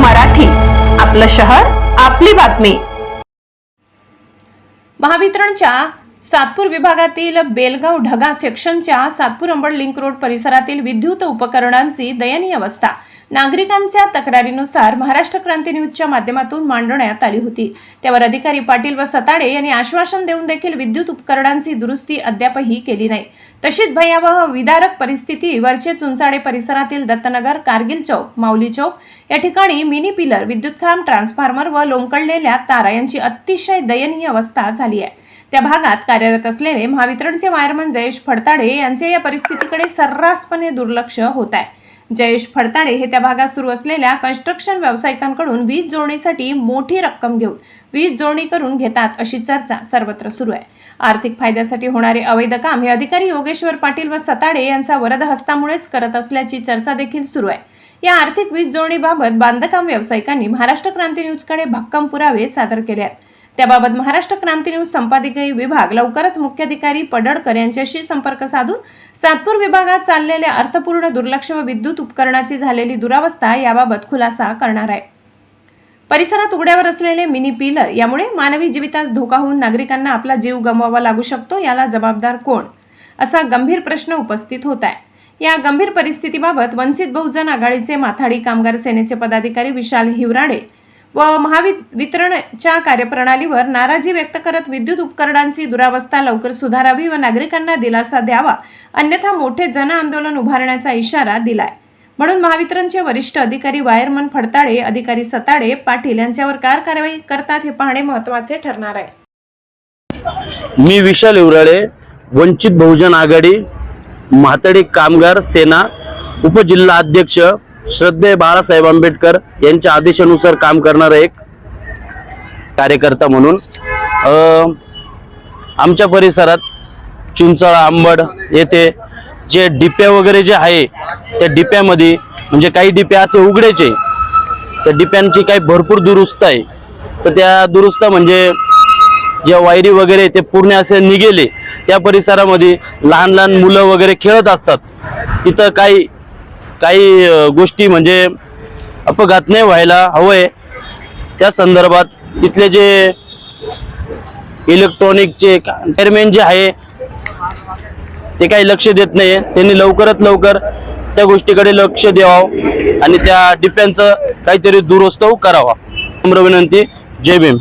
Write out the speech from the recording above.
मराठी. आपलं शहर आपली बातमी. महावितरणच्या सातपूर विभागातील बेलगाव ढगा सेक्शनच्या सातपूर अंबड लिंक रोड परिसरातील विद्युत उपकरणांची दयनीय अवस्था. नागरिकांच्या तक्रारीनुसार महाराष्ट्र क्रांती न्यूजच्या माध्यमातून मांडण्यात आली होती. त्यावर अधिकारी पाटील व सताडे यांनी आश्वासन देऊन देखील विद्युत उपकरणांची दुरुस्ती अद्यापही केली नाही. तशीच भयावह विदारक परिस्थिती वरचे चुंचाडे परिसरातील दत्तनगर कारगिल चौक माऊली चौक या ठिकाणी मिनी पिलर विद्युत खांब ट्रान्सफॉर्मर व लोंबकळलेल्या तारा यांची अतिशय दयनीय अवस्था झाली आहे. त्या भागात कार्यरत असलेले महावितरणचे वायरमन जयेश फडताडे यांचे या परिस्थितीकडे सर्रासपणे दुर्लक्ष होत आहे. जयेश फडताडे हे त्या भागात सुरू असलेल्या कन्स्ट्रक्शन व्यावसायिकांकडून वीज जोडणीसाठी मोठी रक्कम घेऊन वीज जोडणी करून घेतात अशी चर्चा सर्वत्र सुरू आहे. आर्थिक फायद्यासाठी होणारे अवैध काम हे अधिकारी योगेश्वर पाटील व सताडे यांचा वरद हस्तामुळेच करत असल्याची चर्चा देखील सुरू आहे. या आर्थिक वीज जोडणीबाबत बांधकाम व्यावसायिकांनी महाराष्ट्र क्रांती न्यूजकडे भक्कम पुरावे सादर केले आहेत. त्याबाबत महाराष्ट्र क्रांती न्यूज संपादकीय विभाग लवकरच मुख्याधिकारी पडळकर यांच्याशी संपर्क साधून सातपूर विभागात चाललेल्या अर्थपूर्ण दुर्लक्ष व विद्युत उपकरणाची झालेली दुरावस्था याबाबत खुलासा करणार आहे. परिसरात उघड्यावर असलेले मिनी पिलर यामुळे मानवी जीवितास धोका होऊन नागरिकांना आपला जीव गमवावा लागू शकतो याला जबाबदार कोण? असा गंभीर प्रश्न उपस्थित होत आहे. या गंभीर परिस्थितीबाबत वंचित बहुजन आघाडीचे माथाडी कामगार सेनेचे पदाधिकारी विशाल हिवराडे व महावि वितरणच्या कार्यप्रणालीवर नाराजी व्यक्त करत विद्युत उपकरणांची दुरावस्था लवकर सुधारावी व नागरिकांना दिलासा द्यावा अन्यथा मोठे जन आंदोलन उभारण्याचा इशारा दिलाय. म्हणून महावितरणचे वरिष्ठ अधिकारी वायरमन फडताळे अधिकारी सताडे पाटील यांच्यावर काय कारवाई करतात हे पाहणे महत्त्वाचे ठरणार आहे. मी विशाल इवराळे वंचित बहुजन आघाडी म्हातडी कामगार सेना उपजिल्हा अध्यक्ष श्रद्धेय बाळासाहेब आंबेडकर यांच्या आदेशानुसार काम करणारा एक कार्यकर्ता म्हणून आमच्या परिसरात चिंचळा आंबड येथे जे डिप्या वगैरे जे आहे त्या डिप्यामध्ये म्हणजे काही डिप्या असे उघड्याचे त्या डिप्यांची काही भरपूर दुरुस्त आहे. तर त्या दुरुस्त म्हणजे ज्या वायरी वगैरे ते पूर्ण असे निघेले त्या परिसरामध्ये लहान लहान मुलं वगैरे खेळत असतात. तिथं काही काही गोष्टी म्हणजे अपघात नाही व्हायला हवंय. त्या संदर्भात तिथले जे इलेक्ट्रॉनिकचे वायरमॅन जे आहे ते काही लक्ष देत नाही त्यांनी लवकरात लवकर त्या गोष्टीकडे लक्ष द्यावं आणि त्या डिप्यांचं काहीतरी दुरुस्त करावा. नम्र विनंती. जय भीम.